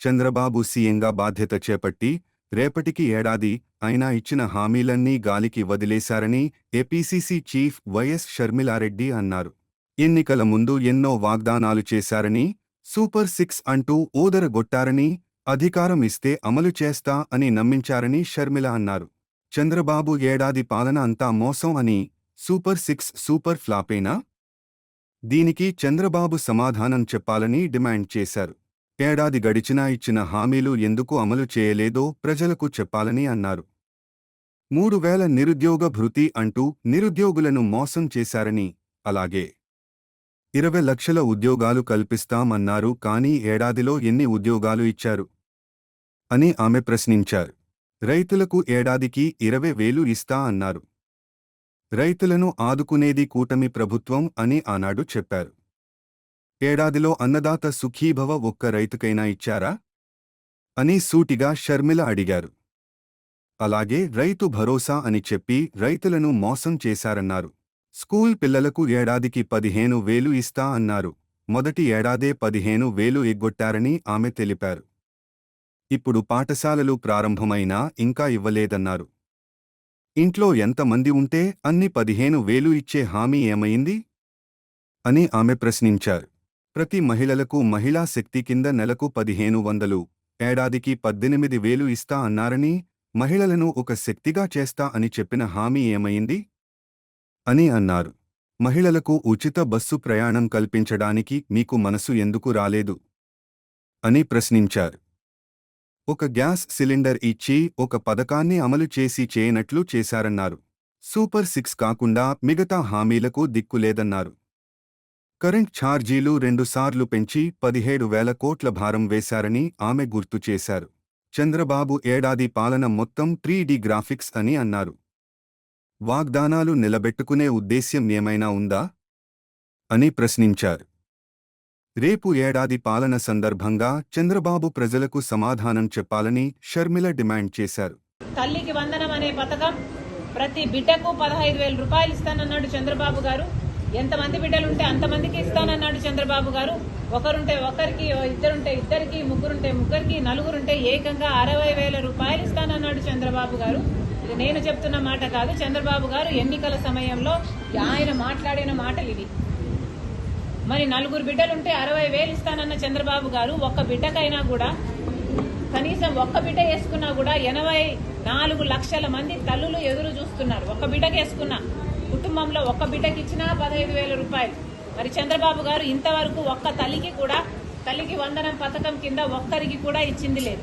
చంద్రబాబు సీఎంగా బాధ్యత చేపట్టి రేపటికి ఏడాది అయినా ఇచ్చిన హామీలన్నీ గాలికి వదిలేశారని ఏపీసీసీ చీఫ్ వైఎస్ షర్మిలారెడ్డి అన్నారు. ఎన్నికల ముందు ఎన్నో వాగ్దానాలు చేశారని సూపర్ సిక్స్ అంటూ ఊదరగొట్టారని అధికారం ఇస్తే అమలు చేస్తా అని నమ్మించారని షర్మిల అన్నారు. చంద్రబాబు ఏడాది పాలన అంతా మోసం అని సూపర్ సిక్స్ సూపర్ ఫ్లాపేనా? దీనికి చంద్రబాబు సమాధానం చెప్పాలని డిమాండ్ చేశారు. ఏడాది గడిచినా ఇచ్చిన హామీలు ఎందుకు అమలు చేయలేదో ప్రజలకు చెప్పాలని అన్నారు. మూడు వేల నిరుద్యోగ భృతి అంటూ నిరుద్యోగులను మోసం చేశారని అలాగే ఇరవై లక్షల ఉద్యోగాలు కల్పిస్తామన్నారు కానీ ఏడాదిలో ఎన్ని ఉద్యోగాలు ఇచ్చారు? అని ఆమె ప్రశ్నించారు. రైతులకు ఏడాదికి ఇరవై వేలు ఇస్తా అన్నారు. రైతులను ఆదుకునేది కూటమి ప్రభుత్వం అని ఆనాడు చెప్పారు. ఏడాదిలో అన్నదాత సుఖీభవ ఒక్క రైతుకైనా ఇచ్చారా? అని సూటిగా షర్మిల అడిగారు. అలాగే రైతు భరోసా అని చెప్పి రైతులను మోసం చేశారన్నారు. స్కూల్ పిల్లలకు ఏడాదికి పదిహేను వేలు ఇస్తా అన్నారు. మొదటి ఏడాదే పదిహేను వేలు ఎగ్గొట్టారని ఆమె తెలిపారు. ఇప్పుడు పాఠశాలలు ప్రారంభమైనా ఇంకా ఇవ్వలేదన్నారు. ఇంట్లో ఎంతమంది ఉంటే అన్ని పదిహేను వేలు ఇచ్చే హామీ ఏమైంది? అని ఆమె ప్రశ్నించారు. ప్రతి మహిళలకు మహిళా శక్తి కింద నెలకు పదిహేను వందలు ఏడాదికి పద్దెనిమిది వేలు ఇస్తా అన్నారని మహిళలను ఒక శక్తిగా చేస్తా అని చెప్పిన హామీ ఏమైంది? అని అన్నారు. మహిళలకు ఉచిత బస్సు ప్రయాణం కల్పించడానికి మీకు మనసు ఎందుకు రాలేదు? అని ప్రశ్నించారు. ఒక గ్యాస్ సిలిండర్ ఇచ్చి ఒక పథకాన్ని అమలు చేసి చేయనట్లు చేశారన్నారు. సూపర్ సిక్స్ కాకుండా మిగతా హామీలకు దిక్కులేదన్నారు కరెంట్ ఛార్జీలు రెండుసార్లు పెంచి పదిహేడు వేల కోట్ల భారం వేశారని ఆమె గుర్తు చేశారు. చంద్రబాబు ఏడాది పాలన మొత్తం త్రీ డి గ్రాఫిక్స్ అని అన్నారు. వాగ్దానాలు నిలబెట్టుకునే ఉద్దేశ్యం ఏమైనా ఉందా? అని ప్రశ్నించారు. రేపు ఏడాది పాలన సందర్భంగా చంద్రబాబు ప్రజలకు సమాధానం చెప్పాలని షర్మిల డిమాండ్ చేశారు. తల్లికి వందనం అనే పథకం ప్రతి బిడ్డకు పదహైదు వేల రూపాయలు ఇస్తానన్నాడు చంద్రబాబు గారు. ఎంతమంది బిడ్డలుంటే అంతమందికి ఇస్తానన్నాడు చంద్రబాబు గారు. ఒకరుంటే ఒకరికి ఇద్దరుంటే ఇద్దరికి ముగ్గురుంటే ముగ్గురికి నలుగురుంటే ఏకంగా అరవై వేల రూపాయలు ఇస్తానన్నాడు చంద్రబాబు గారు. ఇది నేను చెప్తున్న మాట కాదు. చంద్రబాబు గారు ఎన్నికల సమయంలో ఆయన మాట్లాడిన మాటలు ఇవి. మరి నలుగురు బిడ్డలుంటే అరవై వేలు ఇస్తానన్న చంద్రబాబు గారు ఒక్క బిడ్డకైనా కూడా కనీసం ఒక్క బిడ్డ వేసుకున్నా కూడా ఎనభై నాలుగు లక్షల మంది తల్లులు ఎదురు చూస్తున్నారు. ఒక్క బిడ్డకి వేసుకున్నా. కుటుంబంలో ఒక్క బిడ్డకి ఇచ్చినా పదహైదు వేల రూపాయలు. మరి చంద్రబాబు గారు ఇంతవరకు ఒక్క తల్లికి కూడా తల్లికి వందనం పథకం కింద ఒక్కరికి కూడా ఇచ్చింది లేదు.